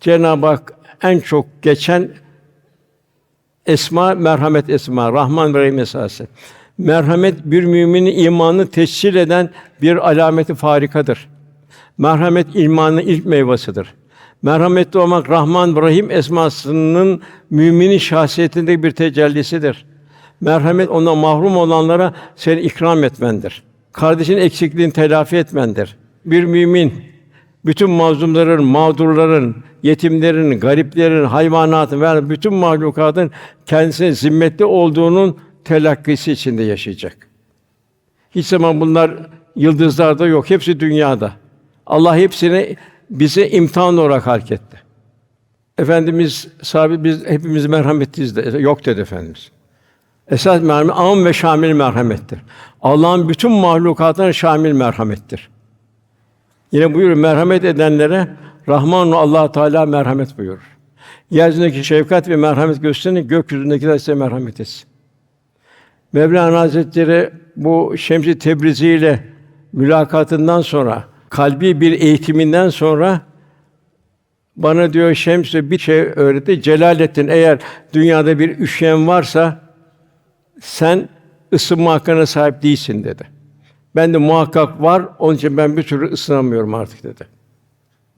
Cenab-ı Hak en çok geçen esma merhamet esma, Rahman ve Rahim esası. Merhamet bir müminin imanını tescil eden bir alameti farikadır. Merhamet imanın ilk meyvasıdır. Merhametli olmak Rahman ve Rahim esmasının müminin şahsiyetinde bir tecellisidir. Merhamet ona mahrum olanlara seni ikram etmendir. Kardeşin eksikliğini telafi etmendir. Bir mümin bütün mazlumların, mağdurların, yetimlerin, gariplerin, hayvanatın ve bütün mahlukatın kendisine zimmetli olduğunun telakkisi içinde yaşayacak. Hiç zaman bunlar yıldızlarda yok, hepsi dünyada. Allah hepsini bize imtihan olarak halk etti. Efendimiz sahibi biz hepimiz merhametliyiz de yok dedi efendimiz. Esas merhamet am ve şamil merhamettir. Allah'ın bütün mahlukatına şamil merhamettir. Yine buyuruyor merhamet edenlere Rahman Allah Teala merhamet buyurur. Yeryüzündeki şefkat ve merhamet gösterin, gökyüzündeki de size merhamet etsin. Mevlana Hazretleri bu Şems-i Tebrizi ile mülakatından sonra, kalbi bir eğitiminden sonra bana diyor Şems bir şey öğretti. Celalettin eğer dünyada bir üşüyen varsa sen ısınma hakkına sahip değilsin dedi. Ben de muhakkak var, onun için ben bir türlü ısınamıyorum artık dedi.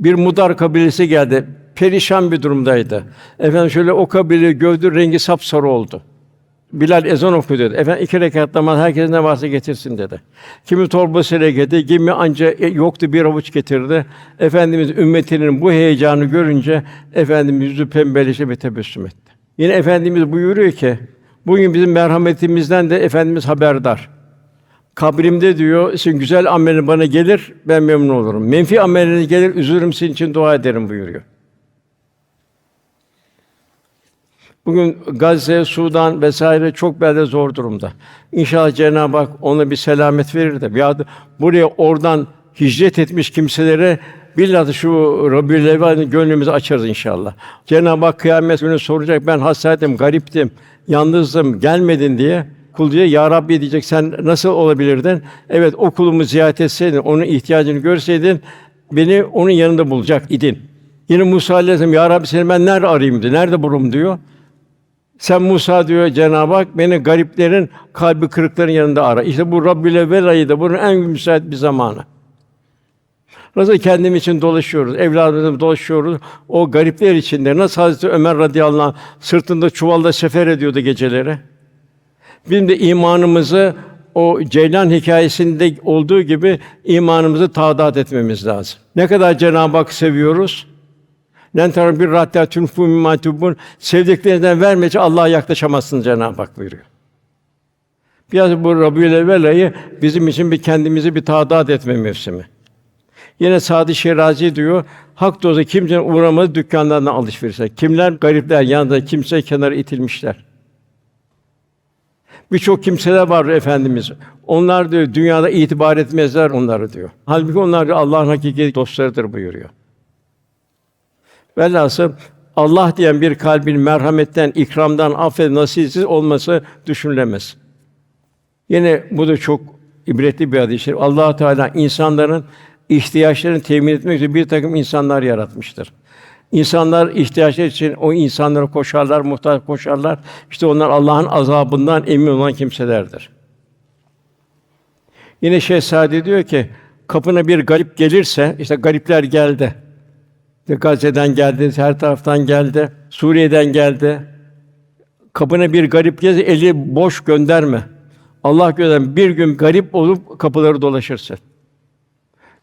Bir Mudar kabilesi geldi, perişan bir durumdaydı. Efendim şöyle o kabile gördü, rengi sapsarı oldu. Bilal ezan okuyor dedi. Efendim iki rekat namaz herkes ne varsa getirsin dedi. Kimi torbasıyla getirdi, kimi anca e, yoktu bir avuç getirdi. Efendimiz ümmetinin bu heyecanı görünce efendimiz yüzü pembeleşti ve tebessüm etti. Yine efendimiz buyuruyor ki bugün bizim merhametimizden de efendimiz haberdar. Kabrimde diyor, sizin güzel amelin bana gelir, ben memnun olurum. Menfi ameliniz gelir, üzülürüm, sizin için dua ederim buyuruyor. Bugün Gazze, Sudan vesaire çok belde zor durumda. İnşallah Cenab-ı Hak ona bir selamet verir de ya buraya oradan hicret etmiş kimselere billahi şu Rabiül Evvel'in gönlümüzü açarız inşallah. Cenab-ı Hak kıyamet günü soracak ben hastanedim, gariptim, yalnızdım, gelmedin diye. Kul diye ya Rabbi diyecek sen nasıl olabilirdin? Evet o kulumu ziyaret etseydin, onun ihtiyacını görseydin beni onun yanında bulacak idin. Yine Musa Aleyhisselam ya Rabbi seni ben nerede arayayım diyor. Nerede bulurum diyor. Sen Musa diyor Cenab-ı Hak beni gariplerin, kalbi kırıkların yanında ara. İşte bu Rabbül Evvel da bunun en müsait bir zamanı. Nasıl kendim için dolaşıyoruz, evladımızla dolaşıyoruz. O garipler içinde nasıl Hazreti Ömer radıyallahu anh sırtında çuvalda sefer ediyordu geceleri. Bizim de imanımızı o Ceylan hikayesinde olduğu gibi imanımızı tadat etmemiz lazım. Ne kadar Cenab-ı Hak seviyoruz? Len bir ratta tunfu mimma tubbun. Sevdiklerinden vermece Allah'a yaklaşamazsın Cenab-ı Hak buyuruyor. Biraz bu Rabiül Evvel ayı bizim için bir kendimizi bir tadat etme mevsimi. Yine Sadi Şirazi diyor, hak dostu kimsenin uğramadığı dükkanlardan alışverişe. Kimler garipler yanında kimse kenara itilmişler. Birçok kimseler var efendimiz. Onlar diyor dünyada itibar etmezler onları diyor. Halbuki onlar Allah'ın hakiki dostlarıdır buyuruyor. Velhasıl Allah diyen bir kalbin merhametten, ikramdan, affet, nasihsiz olması düşünülemez. Yine bu da çok ibretli bir şerif. Allah Teala insanların ihtiyaçlarını temin etmek için bir takım insanlar yaratmıştır. İnsanlar ihtiyaçları için o insanlara koşarlar, muhtaç koşarlar. İşte onlar Allah'ın azabından emin olan kimselerdir. Yine Şehzade diyor ki, kapına bir garip gelirse, işte garipler geldi. İşte Gazze'den geldi, her taraftan geldi, Suriye'den geldi. Kapına bir garip gelirse eli boş gönderme. Allah gönder bir gün garip olup kapıları dolaşırsın.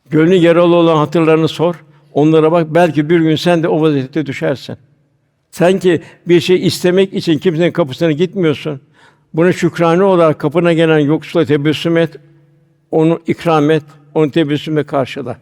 Gönlü yaralı olan hatırlarını sor. Onlara bak belki bir gün sen de o vaziyette düşersin. Sen ki bir şey istemek için kimsenin kapısına gitmiyorsun. Buna şükrane olarak kapına gelen yoksula tebessüm et, onu ikram et, onu tebessümle karşıla.